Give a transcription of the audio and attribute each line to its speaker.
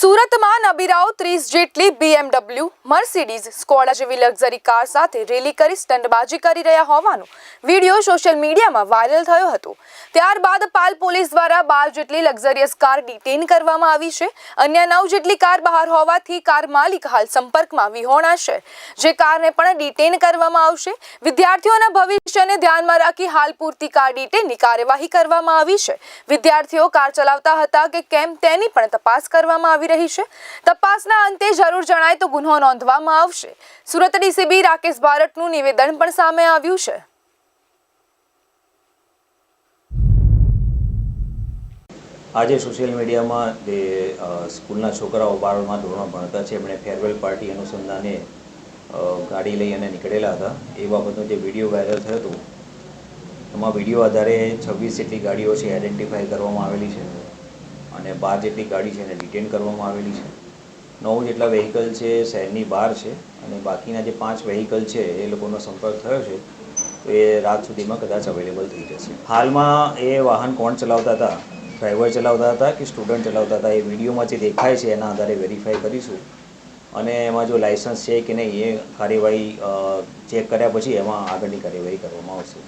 Speaker 1: સુરતમાં નબીરાઓ ત્રીસ જેટલી બીએમડબલ્યુ મર્સિડીઝ સ્કોડા જેવી લક્ઝરી કાર સાથે રેલી કરી સ્ટંટબાજી કરી રહ્યા હોવાનો વીડિયો સોશિયલ મીડિયામાં વાયરલ થયો હતો. ત્યારબાદ પાલ પોલીસ દ્વારા બાર જેટલી લક્ઝરિયસ કાર ડિટેન કરવામાં આવી છે. અન્ય નવ જેટલી કાર બહાર હોવાથી કાર માલિક હાલ સંપર્કમાં વિહોણા છે, જે કારને પણ ડિટેન કરવામાં આવશે. વિદ્યાર્થીઓના ભવિષ્યને ધ્યાનમાં રાખી હાલ પૂરતી કાર ડિટેનની કાર્યવાહી કરવામાં આવી છે. વિદ્યાર્થીઓ કાર ચલાવતા હતા કે કેમ તેની પણ તપાસ કરવામાં આવી રહી છે. તપાસના અંતે જરૂર જણાય તો ગુનો નોંધવામાં આવશે. સુરત ડીસીબી રાકેશ ભારતનું નિવેદન પણ સામે આવ્યું છે.
Speaker 2: આજે સોશિયલ મીડિયામાં જે સ્કૂલના છોકરાઓ બારમાં ધોરણ ભણતા છે, એમણે ફેરવેલ પાર્ટી અનુસંધાને ગાડી લઈ અને નીકળેલા હતા. એ બાબતનો જે વીડિયો વાયરલ થયો હતો, એમાં વીડિયો આધારે છવ્વીસ જેટલી ગાડીઓ છે આઈડેન્ટિફાઈ કરવામાં આવેલી છે. અને બાર જેટલી ગાડી છે એને ડિટેન કરવામાં આવેલી છે. નવ જેટલા વેહિકલ છે, શહેરની બહાર છે અને બાકીના જે પાંચ વેહિકલ છે, એ લોકોનો સંપર્ક થયો છે, તો એ રાત સુધીમાં કદાચ અવેલેબલ થઈ જશે. હાલમાં એ વાહન કોણ ચલાવતા હતા? ડ્રાઈવર ચલાવતા હતા કે સ્ટુડન્ટ ચલાવતા હતા? એ વિડીયોમાં જે દેખાય છે, એના આધારે વેરીફાઈ કરીશું. અને એમાં જો લાઇસન્સ છે કે નહીં, એ કાર્યવાહી ચેક કર્યા પછી એમાં આગળની કાર્યવાહી કરવામાં આવશે.